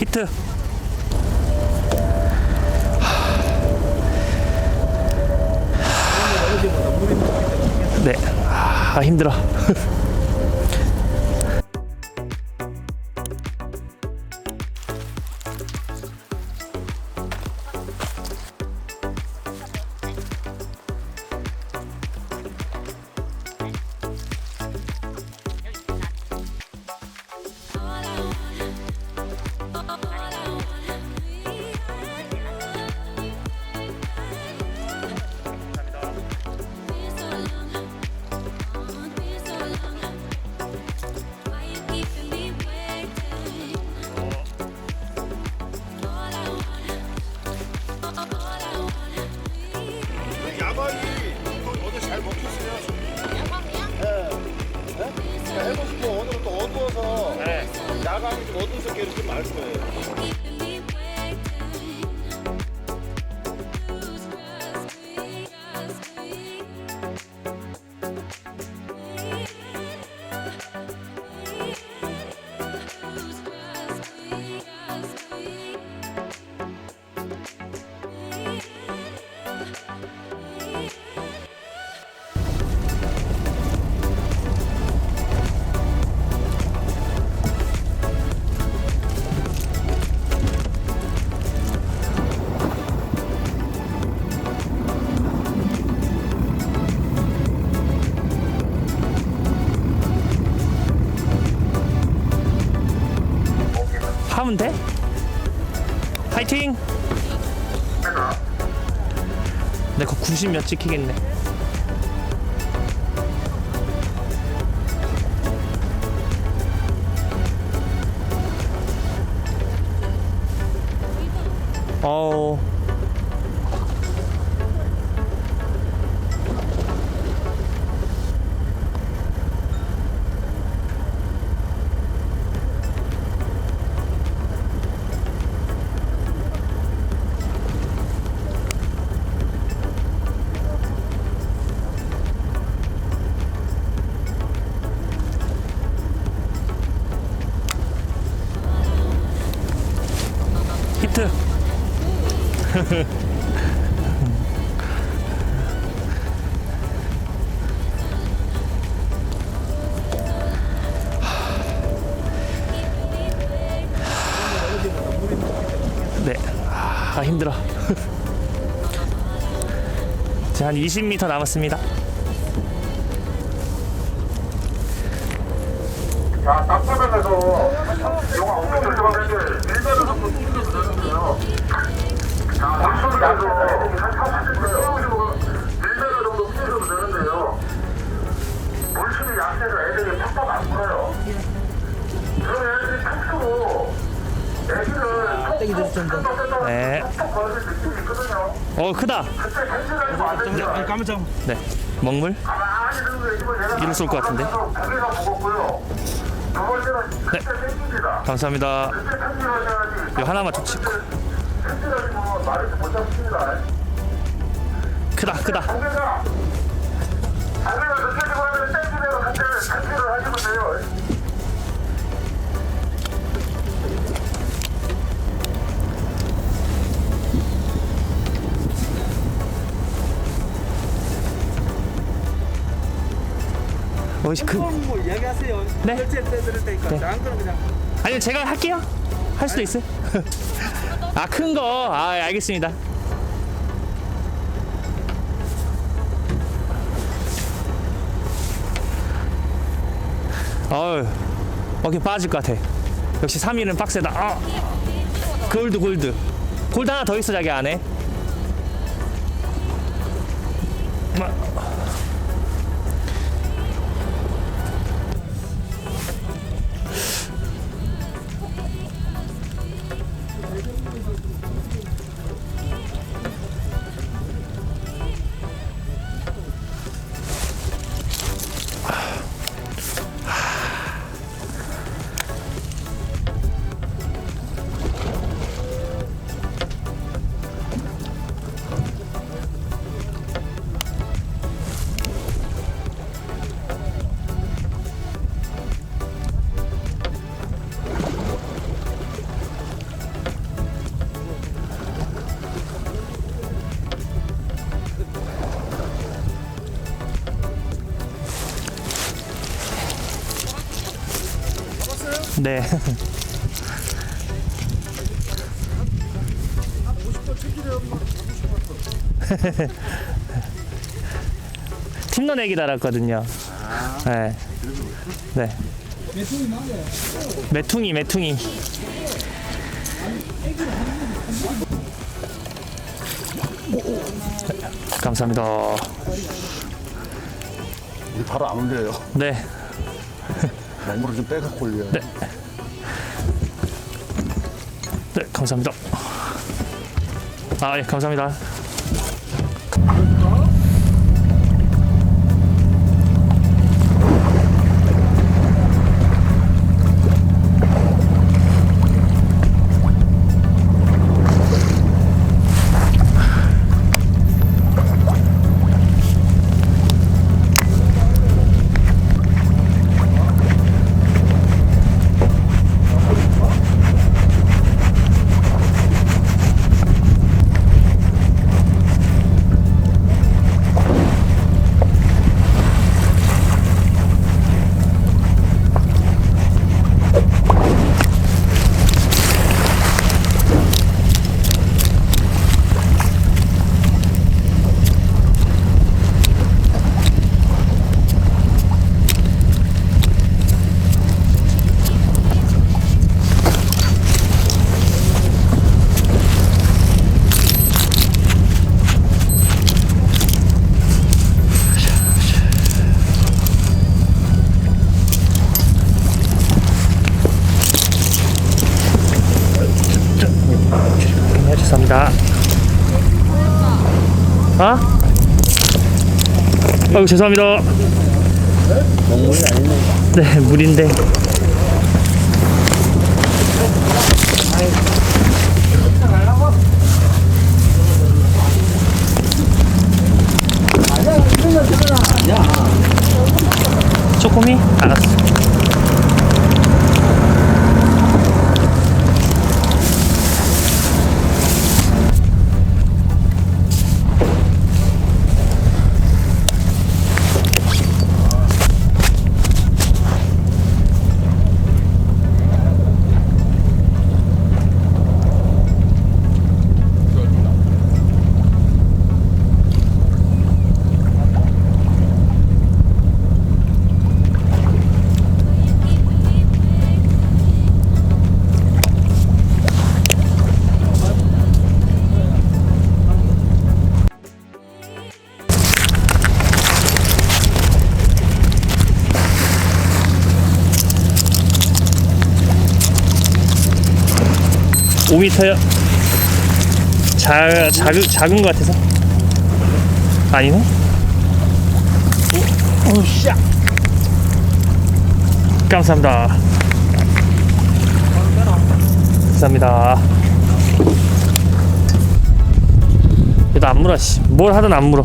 히트. 네. 아, 힘들어. 야광이 좀 어두워서 이렇게 말 거예요. 90 몇 찍히겠네. 어우. 히트. 네. 아, 힘들어. 이제 한 20m 남았습니다. 자, 답답해서 떼기. 네. 어, 크다. 마세요. 까만점. 네. 먹물? 얘가 이럴 쏠것 같은데? 네. 감사합니다. 이거 하나만. 캔슬하시면 말을 못 잡습니다. 크다, 크다. 고개가 고개가 느껴지고 하면 땡기대로 그때 캔슬을 하시면 돼요. 어, 그, 뭐 이야기하세요. 네. 결제 때 들을 테니까. 네. 안 그러면 그냥 아니요, 제가 할게요. 할 수도 있어요. 아, 큰 거. 아, 알겠습니다. 어우, 어깨 빠질 것 같아. 역시 3일은 빡세다. 아, 골드, 골드. 골드 하나 더 있어, 자기 안에. 네. 팀런 애기 달았거든요. 네. 네. 메퉁이 메퉁이. 감사합니다. 바로 안 올려요. 네. 맹물을 좀 빼갖고 올려요. 네. 네, 감사합니다. 아, 예, 감사합니다. 네, 죄송합니다. 아? 아이고, 죄송합니다. 아니네. 네, 물인데. 5m요? 자, 작은, 작은 것 같아서. 아니네? 오우샤! 어? 감사합니다. 감사합니다. 얘도 안 물어, 씨. 뭘 하든 안 물어.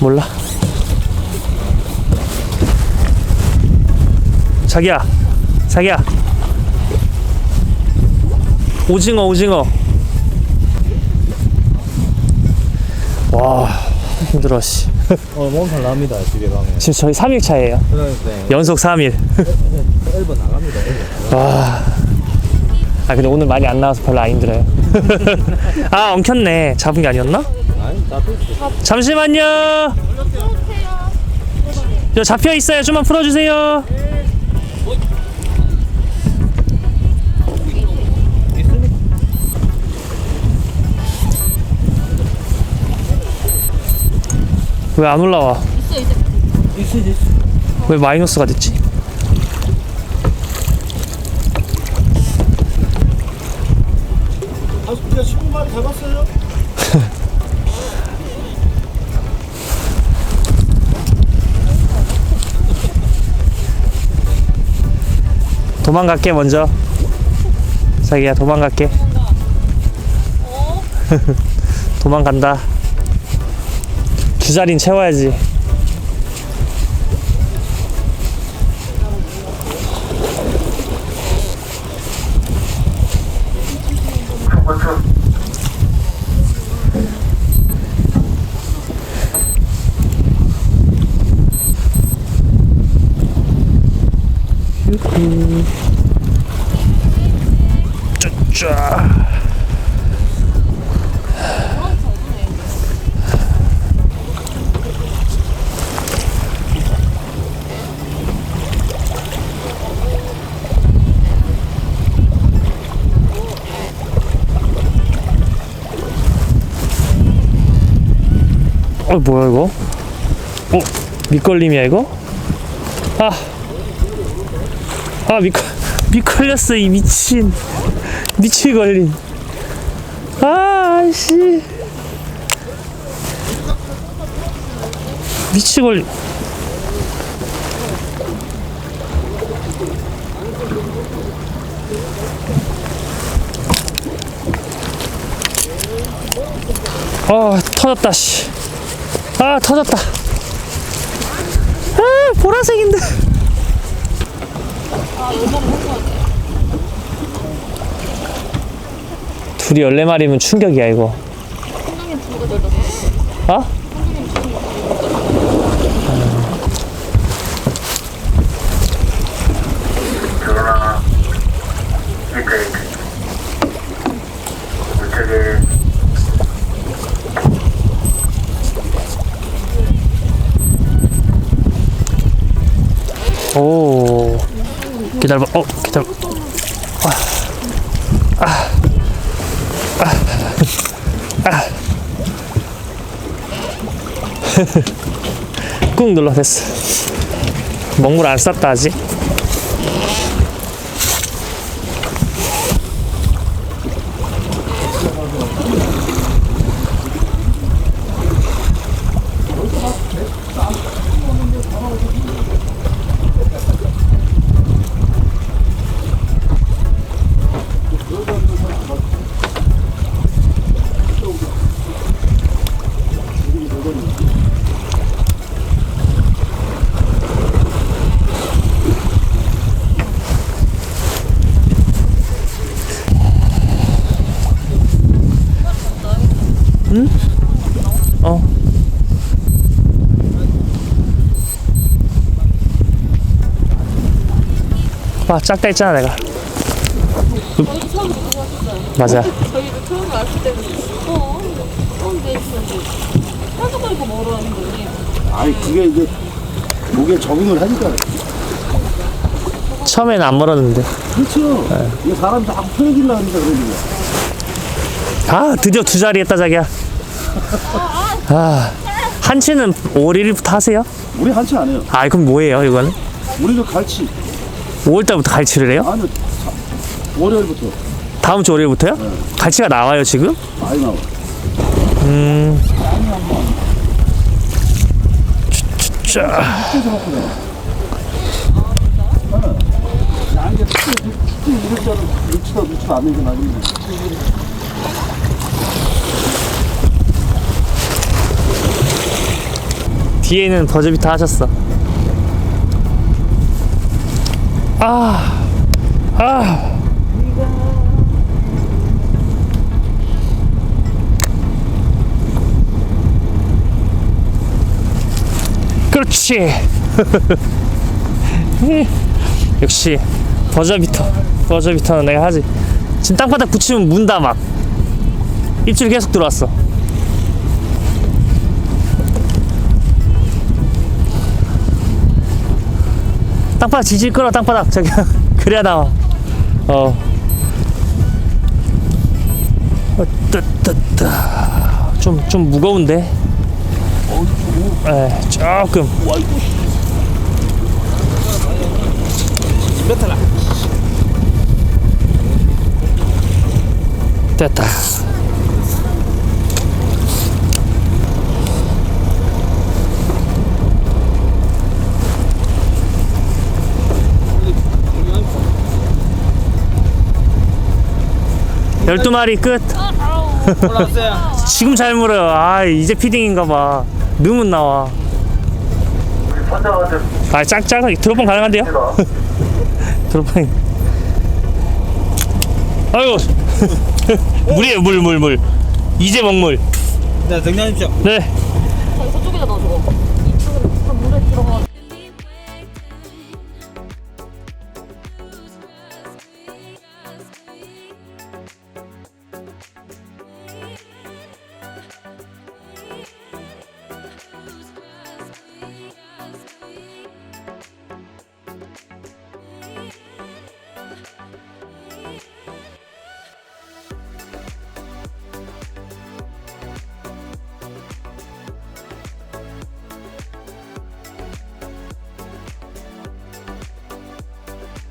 몰라. 자기야, 자기야. 오징어, 오징어. 와, 힘들어, 씨. 어, 몸살 납니다, 집에 가면. 지금 저희 3일 차예요. 그러니까 연속 3일. 앨범 나갑니다, 앨범. 와. 아, 근데 오늘 많이 안 나와서 별로 안 힘들어요. 아, 엉켰네. 잡은 게 아니었나? 잠시만요. 저 잡혀 있어요. 좀만 풀어주세요. 왜 안 올라와? 왜 마이너스가 됐지? 다섯 개, 15마리 잡았어요? 도망갈게 먼저. 자기야 도망갈게. 도망간다. 두 자리는 채워야지. 쫙. 어 뭐야 이거? 어 밑걸림이야 이거? 아아 아, 밑걸 미끌렸어 이 미친 미치 걸림. 아씨 미치 걸림. 어 터졌다 씨. 아 터졌다. 아 보라색인데. 둘이 14마리면 충격이야 이거. 어? 오. 기다려봐. 어, 기다려. 아. 아. 아. 꾹 눌러 됐어. 먹물 안 쌌다 아직. 봐, 작다 했잖아 내가. 맞아. 저희도 처음에 왔을 때는 어, 처음 내주는데 하도 걸고 멀어 하는 거니 아니 그게 이제 목에 적응을 하니까 처음에는 안 멀었는데. 그렇죠. 이게 사람 다 편해지려 하니까 그러는 거야. 아, 드디어 두 자리 했다 자기야. 아, 한치는 5월 1일부터 하세요? 우리 한치 안 해요. 아, 그럼 뭐예요 이거는? 우리는 갈치. 5월 달부터 갈치를 해요? 아니 월요일부터 다음 주 월요일부터요? 갈치가 나와요 지금? 많이 나와. 자, 안 내게 말입니다. 뒤에는 버즈비터 하셨어. 아, 아. 그렇지. 역시 버저비터. 버저비터는 내가 하지. 지금 땅바닥 붙이면 문다 막. 입질 계속 들어왔어. 땅바닥 지질 끌어 땅바닥. 저기 그래야 나와. 어. 좀, 좀 무거운데? 에 조금. 됐다 열두 마리 끝. 지금 잘 물어요. 아 이제 피딩인가 봐. 넣으면 나와. 아 짝짝은 드롭은 가능한데요? 니다 드롭은 아이고 물이에요 물 물 물. 이제 먹물. 네, 정리하십시오. 네. 저쪽에다 넣어 저거